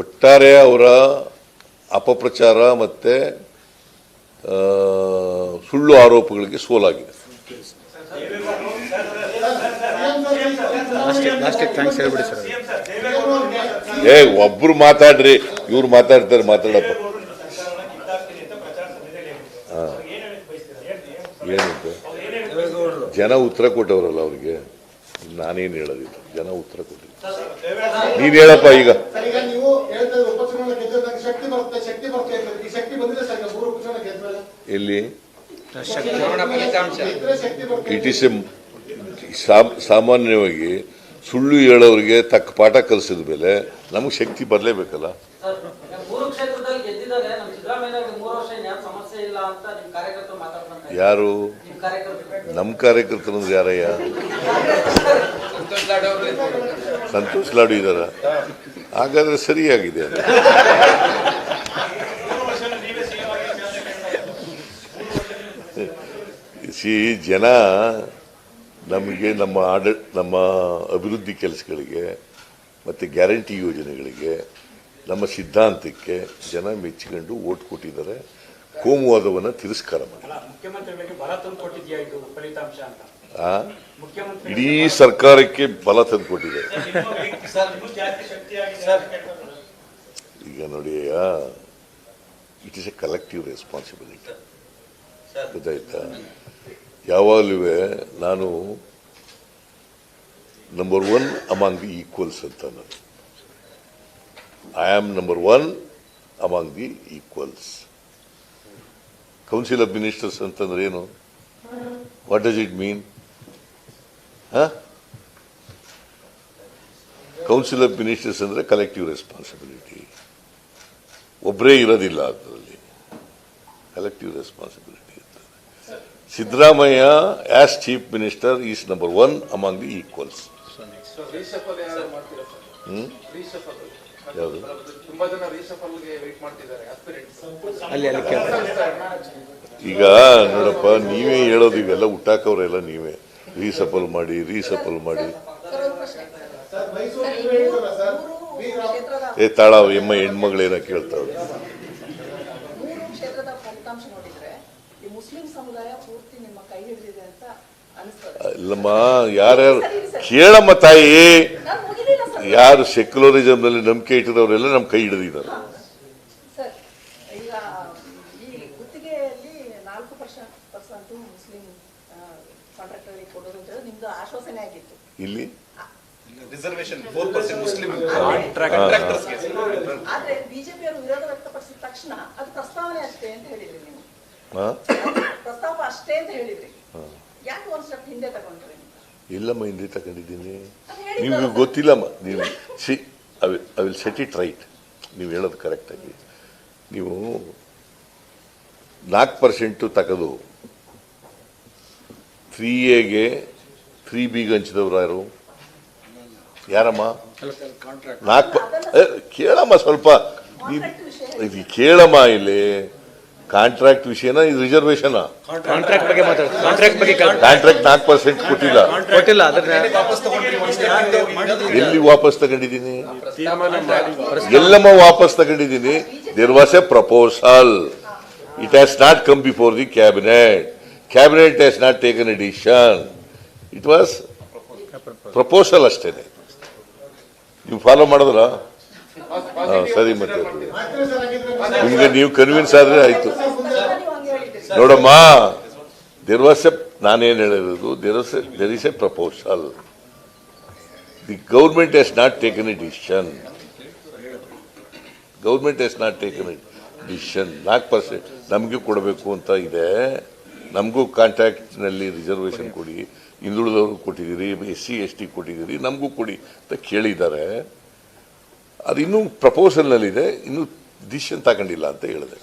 ಒಟ್ಟಾರೆ ಅವರ ಅಪಪ್ರಚಾರ ಮತ್ತೆ ಸುಳ್ಳು ಆರೋಪಗಳಿಗೆ ಸೋಲಾಗಿದೆ. ಏ ಒಬ್ರು ಮಾತಾಡ್ರಿ ಇವ್ರು ಮಾತಾಡ್ತಾರೆ ಮಾತಾಡಪ್ಪ. ಏನಂತೆ ಜನ ಉತ್ತರ ಕೊಟ್ಟವರಲ್ಲ ಅವ್ರಿಗೆ. ನಾನೇನು ಹೇಳೋದಿಲ್ಲ. ಜನ ಉತ್ತರ ಕೊಟ್ಟಿಲ್ಲ ನೀನ್ ಹೇಳಪ್ಪ ಈಗ. ಸರ್, ಈಗ ನೀವು ಹೇಳ್ತಾ ಇದ್ರೆ ಉಪಚುನಾವಣೆ ಶಕ್ತಿ ಬರುತ್ತೆ ಶಕ್ತಿ ಬರುತ್ತೆ ಅಂತ. ಈ ಶಕ್ತಿ ಬಂದಿದೆ ಸರ್ ಈಗ ಮೂರು ಉಪಚುನಾವಣೆ ಗೆದ್ಮೇಲೆ ಎಲ್ಲಿ? ಇಟ್ ಇಸ್ ಎ ಸಾಮಾನ್ಯವಾಗಿ ಸುಳ್ಳು ಹೇಳೋರಿಗೆ ತಕ್ಕ ಪಾಠ ಕಲಿಸಿದ ಮೇಲೆ ನಮಗೆ ಶಕ್ತಿ ಬರಲೇಬೇಕಲ್ಲ? ಯಾರು ಮೂರು ಕ್ಷೇತ್ರದಲ್ಲಿ ಗೆದ್ದಿದ್ದಾರೆ. ನಮ್ಮ ಕಾರ್ಯಕರ್ತರು ಕಾರ್ಯಕರ್ತರಂದ್ರೆ ಯಾರಯ್ಯ? ಸಂತೋಷ್ ಲಾಡು ಇದಾರ ಹಾಗಾದ್ರೆ ಸರಿಯಾಗಿದೆ ಅದು. ಸಿ ಜನ ನಮಗೆ ನಮ್ಮ ಆಡ ನಮ್ಮ ಅಭಿವೃದ್ಧಿ ಕೆಲಸಗಳಿಗೆ ಮತ್ತು ಗ್ಯಾರಂಟಿ ಯೋಜನೆಗಳಿಗೆ ನಮ್ಮ ಸಿದ್ಧಾಂತಕ್ಕೆ ಜನ ಮೆಚ್ಚಿಕೊಂಡು ಓಟ್ ಕೊಟ್ಟಿದ್ದಾರೆ. ಕೋಮುವಾದವನ್ನು ತಿರಸ್ಕಾರ ಮಾಡಿ. ಇಡೀ ಸರ್ಕಾರಕ್ಕೆ ಬಲ ತಂದು ಕೊಟ್ಟಿದೆ. ಇನ್ನೂ ಜಾಸ್ತಿ ಶಕ್ತಿಯಾಗಿದೆ ಅಂತ ಕೇಳ್ತಾರೆ. ಈಗ ನೋಡಿ it is a collective responsibility ಗೊತ್ತಾಯ್ತಾ? ಯಾವಾಗಲೂ ನಾನು number one among the equals ಅಂತ ನಾನು I am number one among the equals council of ministers ಅಂತಂದ್ರೆ ಏನು? What does it mean council of ministers ಅಂದ್ರೆ ಕಲೆಕ್ಟಿವ್ ರೆಸ್ಪಾನ್ಸಿಬಿಲಿಟಿ ಒಬ್ಬರೇ ಇರೋದಿಲ್ಲ ಅದರಲ್ಲಿ. Collective responsibility Siddaramaiah as chief minister is number one among the equals ಯಾವುದು? ಈಗ ನೋಡಪ್ಪ ನೀವೇ ಹೇಳೋದು ಇವೆಲ್ಲ ಹುಟ್ಟಾಕವ್ರೆಲ್ಲ ನೀವೇ. ರೀಸಪಲ್ ಮಾಡಿ ರೀಸಪಲ್ ಮಾಡಿ. ಏ ತಾಳ ಎಮ್ಮ ಹೆಣ್ಮಗಳೇನ ಕೇಳ್ತಾವೆ ಇಲ್ಲಮ್ಮ ಯಾರ್ಯಾರು ಕೇಳಮ್ಮ ತಾಯಿ. ಯಾರು ಸೆಕ್ಯುಲರಿಸಮ್ನಲ್ಲಿ ನಂಬಿಕೆ ಇಟ್ಟಿರೋರೆಲ್ಲ ನಮ್ಮ ಕೈ ಹಿಡಿದಿದ್ದಾರೆ ಸರ್ ಈಗ ಈ ಗುತ್ತಿಗೆಯಲ್ಲಿ ನಾಲ್ಕು ಪರ್ಸೆಂಟ್ ಪರ್ಸೆಂಟ್ ಮುಸ್ಲಿಂ ಕಾಂಟ್ರಾಕ್ಟರ್ಗಳಿಗೆ ಕೊಡೋದು ಅಂತ ಹೇಳಿ ನಿಮ್ದು ಆಶ್ವಾಸನೆ ಆಗಿತ್ತು. ಇಲ್ಲಿ? ರಿಸರ್ವೇಶನ್ ಫೋರ್ ಪರ್ಸೆಂಟ್ ಮುಸ್ಲಿಂ ಆದ್ರೆ ಬಿಜೆಪಿಯವರು ವಿರೋಧ ವ್ಯಕ್ತಪಡಿಸಿದ ತಕ್ಷಣ ಅದು ಪ್ರಸ್ತಾವನೆ ಅಷ್ಟೇ ಅಂತ ಹೇಳಿದ್ರಿ ನೀವು. ಪ್ರಸ್ತಾವ ಅಷ್ಟೇ ಅಂತ ಹೇಳಿದ್ರಿ. ಯಾಕೆ ಒಂದ್ ಸ್ಟೆಪ್ ಹಿಂದೆ ತಗೊಂಡ್ರಿ ಇಲ್ಲಮ್ಮ ಹಿಂದೆ ತಗೊಂಡಿದ್ದೀನಿ. ನಿಮಗೆ. ಗೊತ್ತಿಲ್ಲಮ್ಮ ನೀವು see I will set it right ನೀವು ಹೇಳೋದು ಕರೆಕ್ಟಾಗಿ ನೀವು ನಾಲ್ಕು ಪರ್ಸೆಂಟು ತಗದು. ತ್ರೀ ಎಗೆ ತ್ರೀ ಬಿಗೆ ಹಂಚಿದವ್ರು ಯಾರು? ಯಾರಮ್ಮ? ನಾಲ್ಕು ಏ, ಕೇಳಮ್ಮ ಸ್ವಲ್ಪ. ಇದು ಕೇಳಮ್ಮ ಇಲ್ಲಿ. ಕಾಂಟ್ರಾಕ್ಟ್ ವಿಷಯನ ಇದು ರಿಸರ್ವೇಶನ್ ಕಾಂಟ್ರಾಕ್ಟ್ ಬಗ್ಗೆ ಮಾತಾಡ್ತಾರೆ ಕಾಂಟ್ರಾಕ್ಟ್ ಬಗ್ಗೆ ಕೇಳ್ತಾರೆ. ಕಾಂಟ್ರಾಕ್ಟ್ ನಾಲ್ಕು ಪರ್ಸೆಂಟ್ ಕೊಟ್ಟಿಲ್ಲ. ಎಲ್ಲಿ ವಾಪಸ್ ತಗೊಂಡಿದ್ದೀನಿ? ಎಲ್ಲಮ್ಮ ವಾಪಸ್ ತಗೊಂಡಿದ್ದೀನಿ. There was a proposal it has not come before the cabinet cabinet has not taken a decision it was proposal ಅಷ್ಟೇನೆ ನೀವು ಫಾಲೋ ಮಾಡಿದ್ರ? ಸರಿ ಮತ್ತೆ. ನಿಮ್ಗೆ ನೀವು ಕನ್ವಿನ್ಸ್ ಆದ್ರೆ ಆಯ್ತು. ನೋಡಮ್ಮ ದೇರ್ ವಾಸ್ ಎ ನಾನೇನು ಹೇಳಿರೋದು there was there is a proposal the government has not taken a decision government has not taken a decision ನಾಲ್ಕು ಪರ್ಸೆಂಟ್ ನಮಗೂ ಕೊಡಬೇಕು ಅಂತ ಇದೆ. ನಮಗೂ ಕಾಂಟ್ರಾಕ್ಟ್ನಲ್ಲಿ ರಿಸರ್ವೇಷನ್ ಕೊಡಿ. ಹಿಂದುಳಿದವ್ರಿಗೆ ಕೊಟ್ಟಿದ್ದೀರಿ ಎಸ್ ಸಿ ಎಸ್ ಟಿ ಕೊಟ್ಟಿದ್ದೀರಿ, ನಮಗೂ ಕೊಡಿ ಅಂತ ಕೇಳಿದ್ದಾರೆ. ಅದು ಇನ್ನೂ ಪ್ರಪೋಸಲ್ನಲ್ಲಿದೆ ಇನ್ನೂ ಡಿಸಿಷನ್ ತಗೊಂಡಿಲ್ಲ ಅಂತ ಹೇಳಿದೆ.